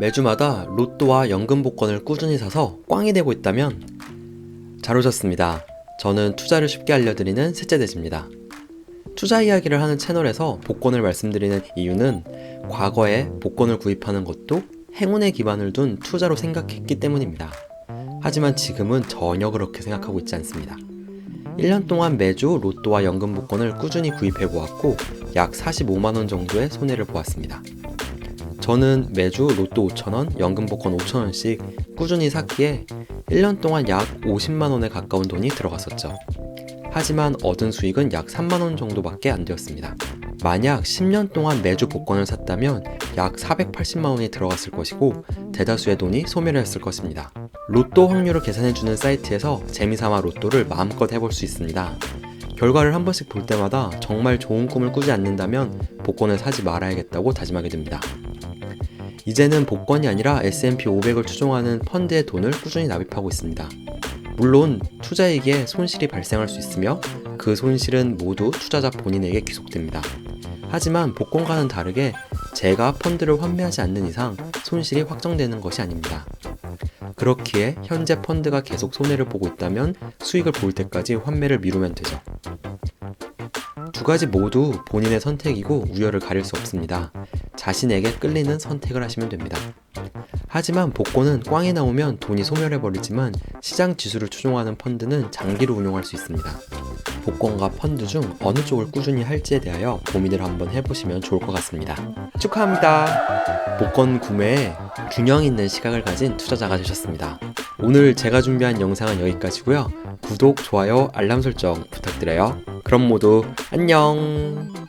매주마다 로또와 연금 복권을 꾸준히 사서 꽝이 되고 있다면 잘 오셨습니다. 저는 투자를 쉽게 알려드리는 셋째 대지입니다. 투자 이야기를 하는 채널에서 복권을 말씀드리는 이유는 과거에 복권을 구입하는 것도 행운에 기반을 둔 투자로 생각했기 때문입니다. 하지만 지금은 전혀 그렇게 생각하고 있지 않습니다. 1년 동안 매주 로또와 연금 복권을 꾸준히 구입해 보았고 약 45만원 정도의 손해를 보았습니다. 저는 매주 로또 5,000원, 연금 복권 5,000원씩 꾸준히 샀기에 1년 동안 약 50만원에 가까운 돈이 들어갔었죠. 하지만 얻은 수익은 약 3만원 정도밖에 안 되었습니다. 만약 10년 동안 매주 복권을 샀다면 약 480만원이 들어갔을 것이고 대다수의 돈이 소멸 했을 것입니다. 로또 확률을 계산해주는 사이트에서 재미삼아 로또를 마음껏 해볼 수 있습니다. 결과를 한 번씩 볼 때마다 정말 좋은 꿈을 꾸지 않는다면 복권을 사지 말아야겠다고 다짐하게 됩니다. 이제는 복권이 아니라 S&P 500을 추종하는 펀드에 돈을 꾸준히 납입하고 있습니다. 물론 투자액에 손실이 발생할 수 있으며 그 손실은 모두 투자자 본인에게 귀속됩니다. 하지만 복권과는 다르게 제가 펀드를 환매하지 않는 이상 손실이 확정되는 것이 아닙니다. 그렇기에 현재 펀드가 계속 손해를 보고 있다면 수익을 볼 때까지 환매를 미루면 되죠. 두 가지 모두 본인의 선택이고 우열을 가릴 수 없습니다. 자신에게 끌리는 선택을 하시면 됩니다. 하지만 복권은 꽝이 나오면 돈이 소멸해버리지만 시장 지수를 추종하는 펀드는 장기로 운용할 수 있습니다. 복권과 펀드 중 어느 쪽을 꾸준히 할지에 대하여 고민을 한번 해보시면 좋을 것 같습니다. 축하합니다. 복권 구매에 균형 있는 시각을 가진 투자자가 되셨습니다. 오늘 제가 준비한 영상은 여기까지고요. 구독, 좋아요, 알람 설정 부탁드려요. 그럼 모두 안녕!